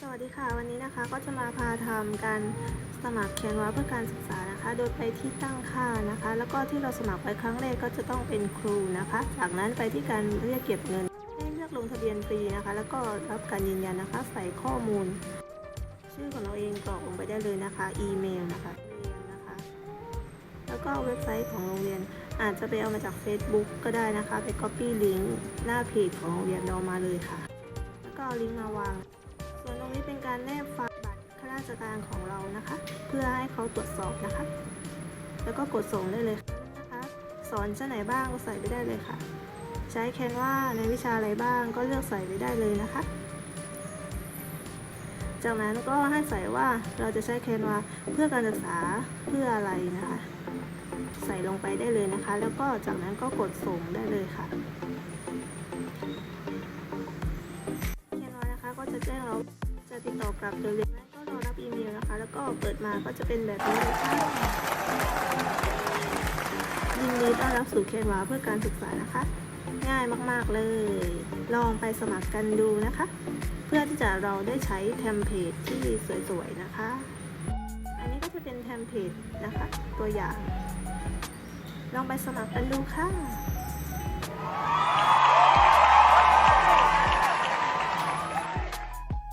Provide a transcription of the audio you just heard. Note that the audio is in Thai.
สวัสดีค่ะวันนี้นะคะก็จะมาพาทำการสมัครแคนวาเพื่อการศึกษานะคะ โดยไปที่ตั้งค่านะคะ แล้วก็ที่เราสมัครไปครั้งแรกก็จะต้องเป็นครูนะคะ จากนั้นไปที่การเรียกเก็บเงินให้เลือกลงทะเบียนฟรีนะคะ แล้วก็รับการยืนยันนะคะ ใส่ข้อมูล ชื่อของเราเองกรอกลงไปได้เลยนะคะ อีเมลนะคะนะคะ แล้วก็เว็บไซต์ของโรงเรียนอาจจะไปเอามาจาก Facebook ก็ได้นะคะ ไป Copy ลิงก์หน้าเพจของโรงเรียนเรามาเลยค่ะ แล้วก็เอาลิงก์มาวาง ส่วนตรงนี้เป็นการแนบฝากบัตรข้าราชการของเรานะคะ เพื่อให้เขาตรวจสอบนะคะ แล้วก็กดส่งได้เลยนะคะสอนชั้นไหนบ้างก็ใส่ไปได้เลยค่ะ ใช้แคนวาในวิชาอะไรบ้างก็เลือกใส่ไปได้เลยนะคะ จากนั้นก็ให้ใส่ว่าเราจะใช้แคนวาเพื่อการศึกษาเพื่ออะไรนะคะ ใส่ลงไปได้เลยนะคะ แล้วก็จากนั้นก็กดส่งได้เลยค่ะ นะคะก็จะแจ้งเราจะติดต่อกลับโดยเร็วนั้นก็รอรับอีเมลนะคะ แล้วก็เปิดมาก็จะเป็นแบบนี้เลยค่ะยินดีต้อนรับสู่เคนวาเพื่อการศึกษานะคะ ง่ายมากๆเลย ลองไปสมัครกันดูนะคะ เพื่อที่จะเราได้ใช้เทมเพลตที่สวยๆนะคะ อันนี้ก็จะเป็นเทมเพลตนะคะ ตัวอย่าง ลองไปสมัครกันดูค่ะ